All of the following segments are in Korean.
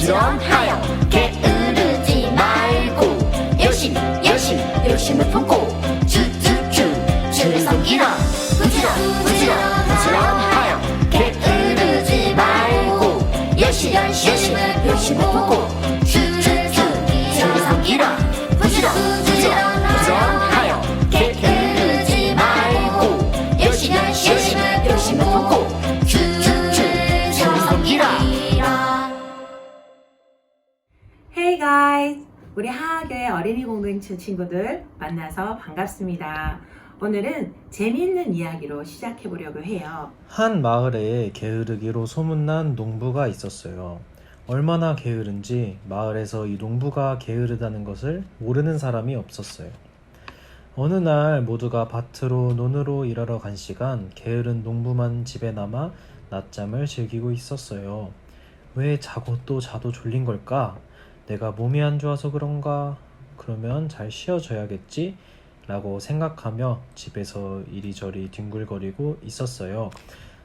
부지런 부지런하여 게으르지 말고 열심 열심 열심을 품고 guys! 우리 하하교회 어린이 공동체 친구들 만나서 반갑습니다. 오늘은 재미있는 이야기로 시작해 보려고 해요. 한 마을에 게으르기로 소문난 농부가 있었어요. 얼마나 게으른지 마을에서 이 농부가 게으르다는 것을 모르는 사람이 없었어요. 어느 날 모두가 밭으로 논으로 일하러 간 시간 게으른 농부만 집에 남아 낮잠을 즐기고 있었어요. 왜 자고 또 자도 졸린 걸까? 내가 몸이 안 좋아서 그런가? 그러면 잘 쉬어줘야겠지? 라고 생각하며 집에서 이리저리 뒹굴거리고 있었어요.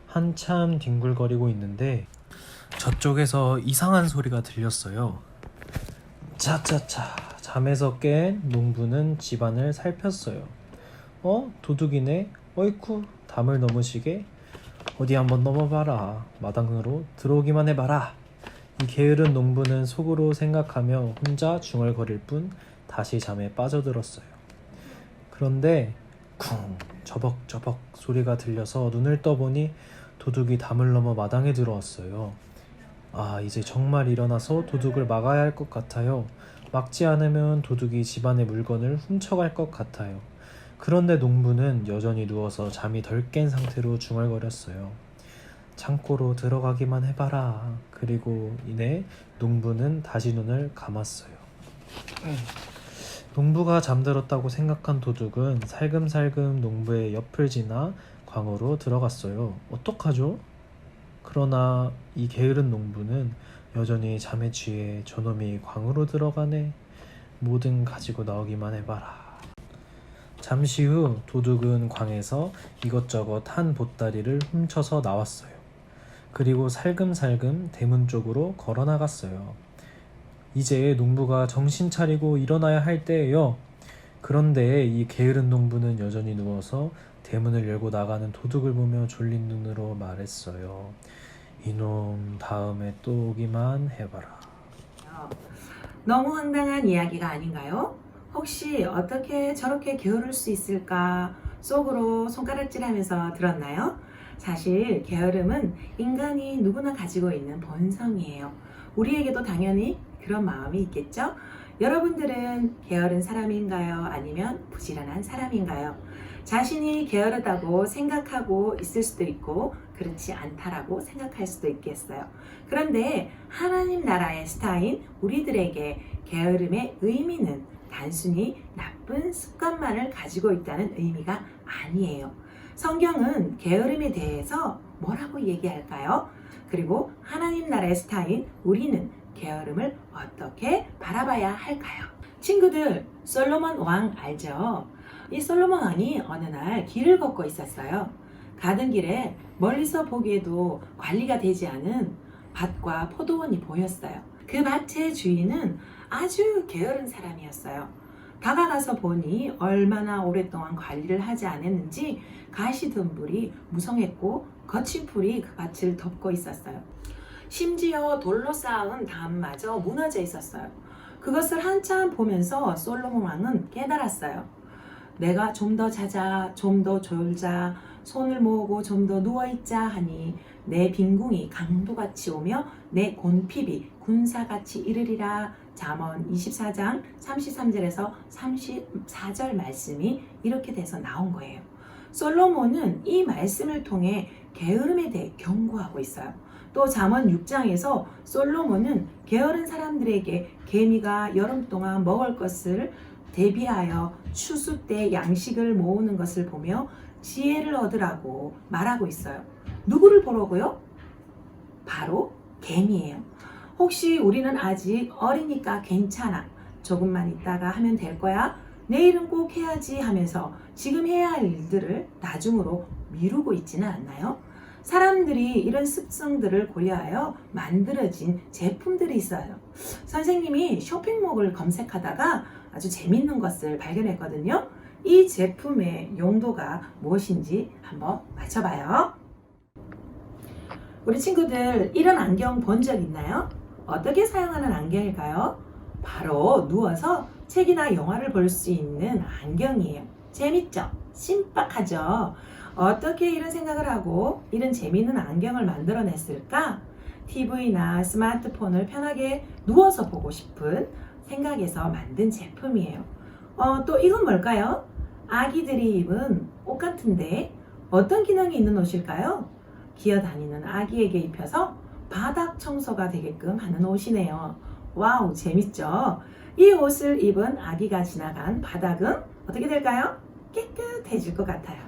한참 뒹굴거리고 있는데 저쪽에서 이상한 소리가 들렸어요. 차차차 잠에서 깬 농부는 집안을 살폈어요. 어? 도둑이네? 어이쿠 담을 넘으시게? 어디 한번 넘어봐라. 마당으로 들어오기만 해봐라. 이 게으른 농부는 속으로 생각하며 혼자 중얼거릴 뿐 다시 잠에 빠져들었어요. 그런데 쿵 저벅저벅 소리가 들려서 눈을 떠보니 도둑이 담을 넘어 마당에 들어왔어요. 아 이제 정말 일어나서 도둑을 막아야 할 것 같아요. 막지 않으면 도둑이 집안의 물건을 훔쳐갈 것 같아요. 그런데 농부는 여전히 누워서 잠이 덜 깬 상태로 중얼거렸어요. 창고로 들어가기만 해봐라. 그리고 이내 농부는 다시 눈을 감았어요. 농부가 잠들었다고 생각한 도둑은 살금살금 농부의 옆을 지나 광으로 들어갔어요. 어떡하죠? 그러나 이 게으른 농부는 여전히 잠에 취해 저놈이 광으로 들어가네. 뭐든 가지고 나오기만 해봐라. 잠시 후 도둑은 광에서 이것저것 한 보따리를 훔쳐서 나왔어요. 그리고 살금살금 대문 쪽으로 걸어 나갔어요. 이제 농부가 정신 차리고 일어나야 할 때예요. 그런데 이 게으른 농부는 여전히 누워서 대문을 열고 나가는 도둑을 보며 졸린 눈으로 말했어요. 이놈 다음에 또 오기만 해봐라. 너무 황당한 이야기가 아닌가요? 혹시 어떻게 저렇게 게으를 수 있을까 속으로 손가락질 하면서 들었나요? 사실 게으름은 인간이 누구나 가지고 있는 본성이에요. 우리에게도 당연히 그런 마음이 있겠죠? 여러분들은 게으른 사람인가요? 아니면 부지런한 사람인가요? 자신이 게으르다고 생각하고 있을 수도 있고 그렇지 않다라고 생각할 수도 있겠어요. 그런데 하나님 나라의 스타인 우리들에게 게으름의 의미는 단순히 나쁜 습관만을 가지고 있다는 의미가 아니에요. 성경은 게으름에 대해서 뭐라고 얘기할까요? 그리고 하나님 나라의 스타인 우리는 게으름을 어떻게 바라봐야 할까요? 친구들, 솔로몬 왕 알죠? 이 솔로몬 왕이 어느 날 길을 걷고 있었어요. 가던 길에 멀리서 보기에도 관리가 되지 않은 밭과 포도원이 보였어요. 그 밭의 주인은 아주 게으른 사람이었어요. 다가가서 보니 얼마나 오랫동안 관리를 하지 않았는지 가시덤불이 무성했고 거친 풀이 그 밭을 덮고 있었어요. 심지어 돌로 쌓은 담마저 무너져 있었어요. 그것을 한참 보면서 솔로몬 왕은 깨달았어요. 내가 좀 더 자자, 좀 더 졸자, 손을 모으고 좀 더 누워있자 하니 내 빈궁이 강도같이 오며 내 곤핍이 군사같이 이르리라. 잠언 24장 33절에서 34절 말씀이 이렇게 돼서 나온 거예요. 솔로몬은 이 말씀을 통해 게으름에 대해 경고하고 있어요. 또 잠언 6장에서 솔로몬은 게으른 사람들에게 개미가 여름 동안 먹을 것을 대비하여 추수 때 양식을 모으는 것을 보며 지혜를 얻으라고 말하고 있어요. 누구를 보라고요? 바로 개미예요. 혹시 우리는 아직 어리니까 괜찮아. 조금만 있다가 하면 될 거야. 내일은 꼭 해야지 하면서 지금 해야 할 일들을 나중으로 미루고 있지는 않나요? 사람들이 이런 습성들을 고려하여 만들어진 제품들이 있어요. 선생님이 쇼핑몰을 검색하다가 아주 재밌는 것을 발견했거든요. 이 제품의 용도가 무엇인지 한번 맞춰봐요. 우리 친구들 이런 안경 본 적 있나요? 어떻게 사용하는 안경일까요? 바로 누워서 책이나 영화를 볼 수 있는 안경이에요. 재밌죠? 신박하죠? 어떻게 이런 생각을 하고 이런 재미있는 안경을 만들어냈을까? TV나 스마트폰을 편하게 누워서 보고 싶은 생각에서 만든 제품이에요. 어, 또 이건 뭘까요? 아기들이 입은 옷 같은데 어떤 기능이 있는 옷일까요? 기어다니는 아기에게 입혀서 바닥 청소가 되게끔 하는 옷이네요. 와우, 재밌죠? 이 옷을 입은 아기가 지나간 바닥은 어떻게 될까요? 깨끗해질 것 같아요.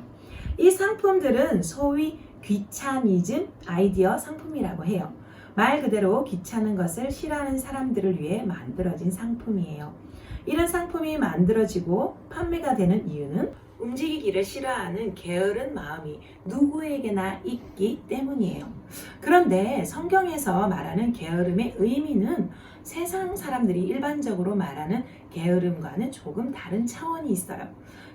이 상품들은 소위 귀차니즘 아이디어 상품이라고 해요. 말 그대로 귀찮은 것을 싫어하는 사람들을 위해 만들어진 상품이에요. 이런 상품이 만들어지고 판매가 되는 이유는 움직이기를 싫어하는 게으른 마음이 누구에게나 있기 때문이에요. 그런데 성경에서 말하는 게으름의 의미는 세상 사람들이 일반적으로 말하는 게으름과는 조금 다른 차원이 있어요.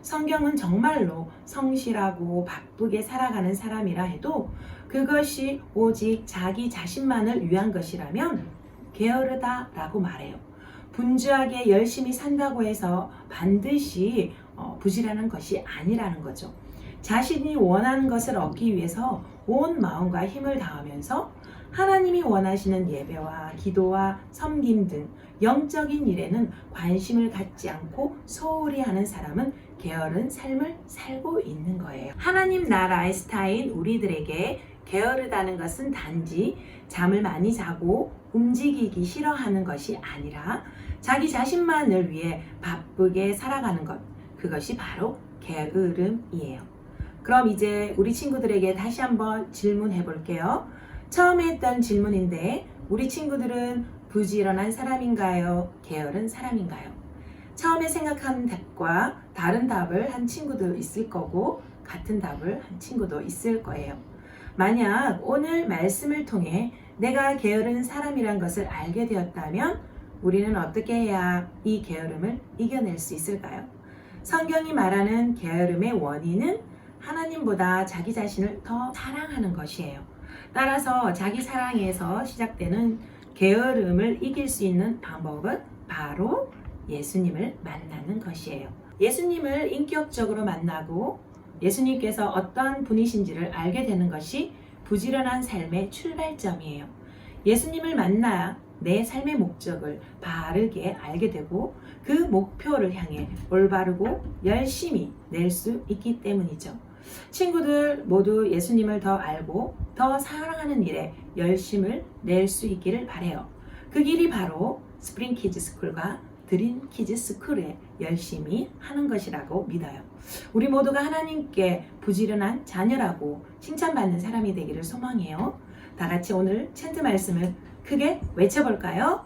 성경은 정말로 성실하고 바쁘게 살아가는 사람이라 해도 그것이 오직 자기 자신만을 위한 것이라면 게으르다라고 말해요. 분주하게 열심히 산다고 해서 반드시 어, 부지런한 것이 아니라는 거죠. 자신이 원하는 것을 얻기 위해서 온 마음과 힘을 다하면서 하나님이 원하시는 예배와 기도와 섬김 등 영적인 일에는 관심을 갖지 않고 소홀히 하는 사람은 게으른 삶을 살고 있는 거예요. 하나님 나라의 스타인 우리들에게 게으르다는 것은 단지 잠을 많이 자고 움직이기 싫어하는 것이 아니라 자기 자신만을 위해 바쁘게 살아가는 것. 그것이 바로 게으름이에요. 그럼 이제 우리 친구들에게 다시 한번 질문해 볼게요. 처음에 했던 질문인데 우리 친구들은 부지런한 사람인가요? 게으른 사람인가요? 처음에 생각한 답과 다른 답을 한 친구도 있을 거고 같은 답을 한 친구도 있을 거예요. 만약 오늘 말씀을 통해 내가 게으른 사람이란 것을 알게 되었다면 우리는 어떻게 해야 이 게으름을 이겨낼 수 있을까요? 성경이 말하는 게으름의 원인은 하나님보다 자기 자신을 더 사랑하는 것이에요. 따라서 자기 사랑에서 시작되는 게으름을 이길 수 있는 방법은 바로 예수님을 만나는 것이에요. 예수님을 인격적으로 만나고 예수님께서 어떤 분이신지를 알게 되는 것이 부지런한 삶의 출발점이에요. 예수님을 만나 내 삶의 목적을 바르게 알게 되고 그 목표를 향해 올바르고 열심히 낼 수 있기 때문이죠. 친구들 모두 예수님을 더 알고 더 사랑하는 일에 열심을 낼 수 있기를 바래요. 그 길이 바로 스프링 키즈 스쿨과 드림 키즈 스쿨의 열심히 하는 것이라고 믿어요. 우리 모두가 하나님께 부지런한 자녀라고 칭찬받는 사람이 되기를 소망해요. 다 같이 오늘 챈트 말씀을 크게 외쳐볼까요?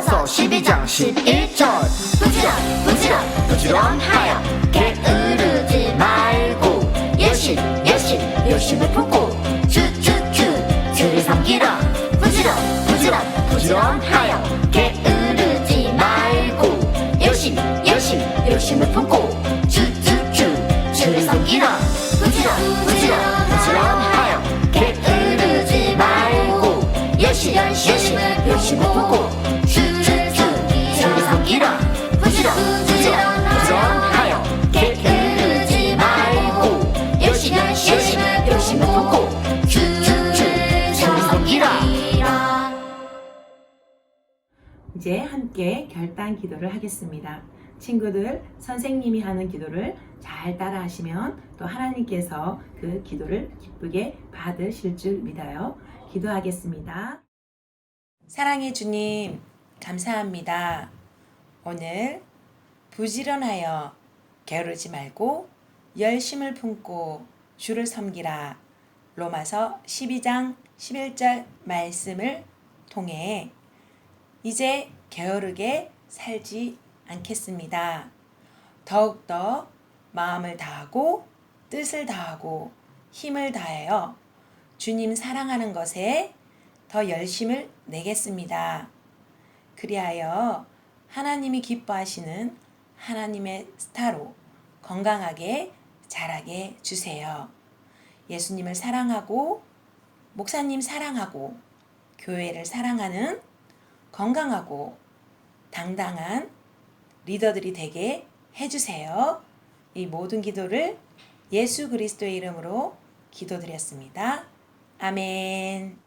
로마서 12장 11절 부지런 부지런 부지런하여 게으르지 말고 열심 열심 열심을 품고 주주주 주를 섬기라. 부지런 부지런 부지런하여 게으르지 말고 열심 열심 열심을 품고 주주주 주를 섬기라. 부지런 부지런 부지런하여 게으르지 말고 열심 열심 열심을 품고 부지런 부지런 부지런하여 게으르지 말고 열심 열심 열심을 품고 주주주 주를 섬기라 이제 함께 결단 기도를 하겠습니다. 친구들, 선생님이 하는 기도를 잘 따라 하시면 또 하나님께서 그 기도를 기쁘게 받으실 줄 믿어요. 기도하겠습니다. 사랑의 주님, 감사합니다. 오늘 부지런하여 게으르지 말고 열심을 품고 주를 섬기라. 로마서 12장 11절 말씀을 통해 이제 게으르게 살지 않겠습니다. 더욱더 마음을 다하고 뜻을 다하고 힘을 다하여 주님 사랑하는 것에 더 열심을 내겠습니다. 그리하여 하나님이 기뻐하시는 하나님의 스타로 건강하게 자라게 주세요. 예수님을 사랑하고 목사님 사랑하고 교회를 사랑하는 건강하고 당당한 리더들이 되게 해주세요. 이 모든 기도를 예수 그리스도의 이름으로 기도드렸습니다. 아멘.